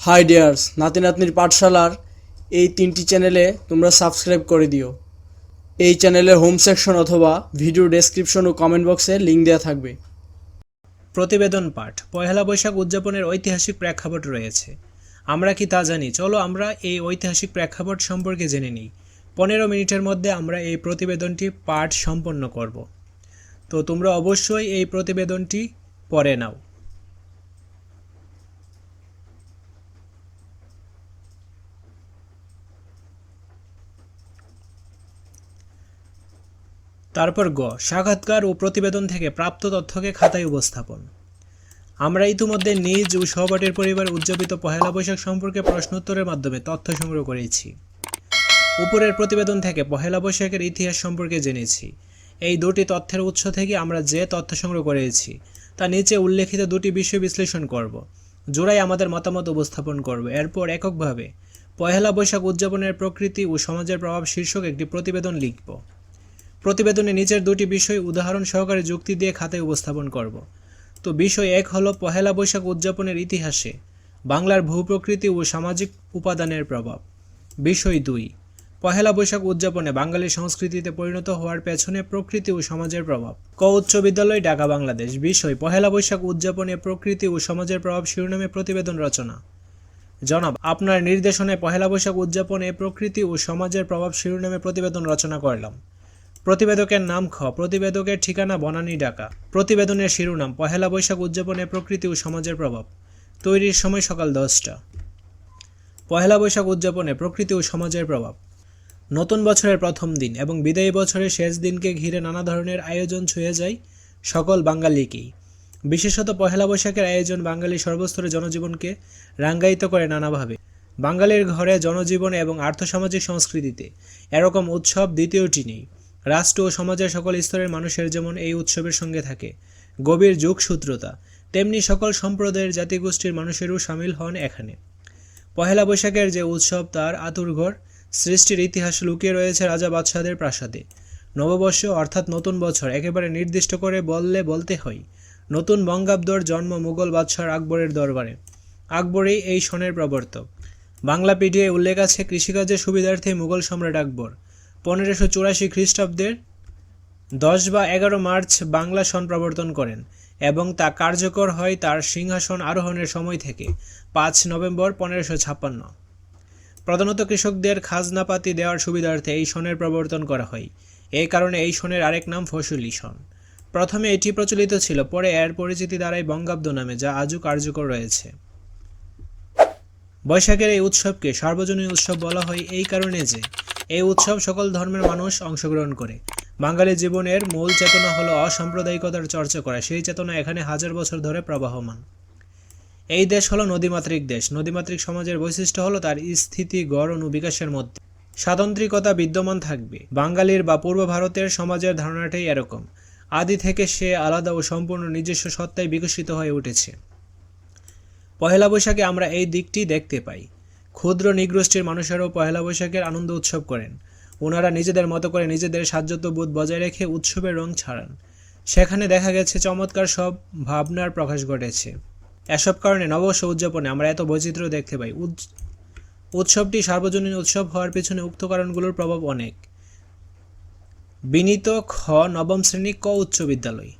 High dears নাতি নাতনির পাঠশালার এই তিনটি চ্যানেলে তোমরা সাবস্ক্রাইব করে দিও। এই চ্যানেলের হোম সেকশন অথবা ভিডিও ডেসক্রিপশন ও কমেন্ট বক্সে লিঙ্ক দেওয়া থাকবে। প্রতিবেদন পাঠ পয়লা বৈশাখ উদযাপনের ঐতিহাসিক প্রেক্ষাপট রয়েছে। আমরা কি তা জানি? চলো আমরা এই ঐতিহাসিক প্রেক্ষাপট সম্পর্কে জেনে নিই। পনেরো মিনিটের মধ্যে আমরা এই প্রতিবেদনটি পাঠ সম্পন্ন করব। তো তোমরা অবশ্যই এই প্রতিবেদনটি পড়ে নাও। তারপর গ, সাক্ষাৎকার ও প্রতিবেদন থেকে প্রাপ্ত তথ্যকে খাতায় উপস্থাপন। আমরা ইতিমধ্যে নিজ ও সহপাঠীর পরিবার উদযাপিত পহেলা বৈশাখ সম্পর্কে প্রশ্নোত্তরের মাধ্যমে তথ্য সংগ্রহ করেছি। উপরের প্রতিবেদন থেকে পহেলা বৈশাখের ইতিহাস সম্পর্কে জেনেছি। এই দুটি তথ্যের উৎস থেকে আমরা যে তথ্য সংগ্রহ করেছি, তা নিচে উল্লেখিত দুটি বিষয় বিশ্লেষণ করব জোড়াই আমাদের মতামত উপস্থাপন করব। এরপর এককভাবে পহেলা বৈশাখ উদযাপনের প্রকৃতি ও সমাজের প্রভাব শীর্ষক একটি প্রতিবেদন লিখব। প্রতিবেদনে নিচের দুটি বিষয় উদাহরণ সহকারে যুক্তি দিয়ে খাতায় উপস্থাপন করব। তো বিষয় এক হলো পহেলা বৈশাখ উদযাপনের ইতিহাসে বাংলার ভূপ্রকৃতি ও সামাজিক উপাদানের প্রভাব। বিষয় দুই, পহেলা বৈশাখ উদযাপনে বাঙালি সংস্কৃতিতে পরিণত হওয়ার পেছনে প্রকৃতি ও সমাজের প্রভাব। ক উচ্চ বিদ্যালয়, ঢাকা, বাংলাদেশ। বিষয়, পহেলা বৈশাখ উদযাপনে প্রকৃতি ও সমাজের প্রভাব শিরোনামে প্রতিবেদন রচনা। জনাব, আপনার নির্দেশনে পহেলা বৈশাখ উদযাপনে প্রকৃতি ও সমাজের প্রভাব শিরোনামে প্রতিবেদন রচনা করলাম। প্রতিবেদকের নাম খ, প্রতিবেদকের ঠিকানা বনানী ঢাকা। প্রতিবেদনের শিরোনাম, পহেলা বৈশাখ উদযাপনে প্রকৃতি ও সমাজের প্রভাব। তৈরির সময় সকাল দশটা। পহেলা বৈশাখ উদযাপনে প্রকৃতি ও সমাজের প্রভাব। নতুন বছরের প্রথম দিন এবং বিদায়ী বছরের শেষ দিনকে ঘিরে নানা ধরনের আয়োজন ছুঁয়ে যায় সকল বাঙালিকেই। বিশেষত পহেলা বৈশাখের আয়োজন বাঙালি সর্বস্তরের জনজীবনকে রাঙ্গায়িত করে নানাভাবে। বাঙালির ঘরে জনজীবন এবং আর্থসামাজিক সংস্কৃতিতে এরকম উৎসব দ্বিতীয়টি নেই। রাষ্ট্র ও সমাজের সকল স্তরের মানুষের যেমন এই উৎসবের সঙ্গে থাকে, গভীর যোগসূত্রতা, তেমনি সকল সম্প্রদায়ের জাতিগোষ্ঠীর মানুষেরও সামিল হন এখানে। পহেলা বৈশাখের যে উৎসব, তার আতুরঘর সৃষ্টির ইতিহাস লুকিয়ে রয়েছে রাজা বাদশাহদের প্রাসাদে। নববর্ষ, অর্থাৎ নতুন বছর, একেবারে নির্দিষ্ট করে বললে বলতে হয়, নতুন বঙ্গাব্দর জন্ম মুঘল বাদশাহ আকবরের দরবারে। আকবরই এই সনের প্রবর্তক। বাংলা পিডিএ উল্লেখ আছে কৃষিকাজের সুবিধার্থে মুঘল সম্রাট আকবর। পনেরোশো চুরাশি খ্রিস্টাব্দের দশ বা এগারো মার্চ বাংলা সন প্রবর্তন করেন এবং তা কার্যকর হয় তার সিংহাসন আরোহণের সময় থেকে, পাঁচ নভেম্বর পনেরোশো ছাপ্পান্ন। প্রধানত কৃষকদের খাজনাপাতি দেওয়ার সুবিধার্থে এই সনের প্রবর্তন করা হয়। এই কারণে এই সনের আরেক নাম ফসলি সন। প্রথমে এটি প্রচলিত ছিল, পরে এর পরিচিতি দ্বারাই বঙ্গাব্দ নামে, যা আজও কার্যকর রয়েছে। বৈশাখের এই উৎসবকে সার্বজনীন উৎসব বলা হয় এই কারণে যে এই উৎসব সকল ধর্মের মানুষ অংশগ্রহণ করে। বাঙালি জীবনের মূল চেতনা হলো অসাম্প্রদায়িকতার চর্চা করা। সেই চেতনা এখানে হাজার বছর ধরে প্রবাহমান। এই দেশ হলো নদীমাতৃক দেশ। নদীমাতৃক সমাজের বৈশিষ্ট্য হলো তার স্থিতি, গড়ন ও বিকাশের মধ্যে। স্বাতন্ত্রিকতা বিদ্যমান থাকবে। বাঙালির বা পূর্ব ভারতের সমাজের ধারণাটাই এরকম। আদি থেকে সে আলাদা ও সম্পূর্ণ নিজস্ব সত্তায় বিকশিত হয়ে উঠেছে। পহেলা বৈশাখে আমরা এই দিকটি দেখতে পাই। ক্ষুদ্র নিগোষ্ঠীর মানুষেরাও পহেলা বৈশাখের আনন্দ উৎসব করেন। ওনারা নিজেদের মতো করে নিজেদের বোধ বজায় রেখে উৎসবের রং ছাড়ান। সেখানে দেখা গেছে, চমৎকার সব ভাবনার প্রকাশ ঘটেছে। এসব কারণে নববর্ষ উদযাপনে আমরা এত বৈচিত্র্য দেখতে পাই। উৎ- উৎসবটি সার্বজনীন উৎসব হওয়ার পেছনে উক্ত কারণগুলোর প্রভাব অনেক। বিনীত খ নবম শ্রেণি ক উচ্চ বিদ্যালয়।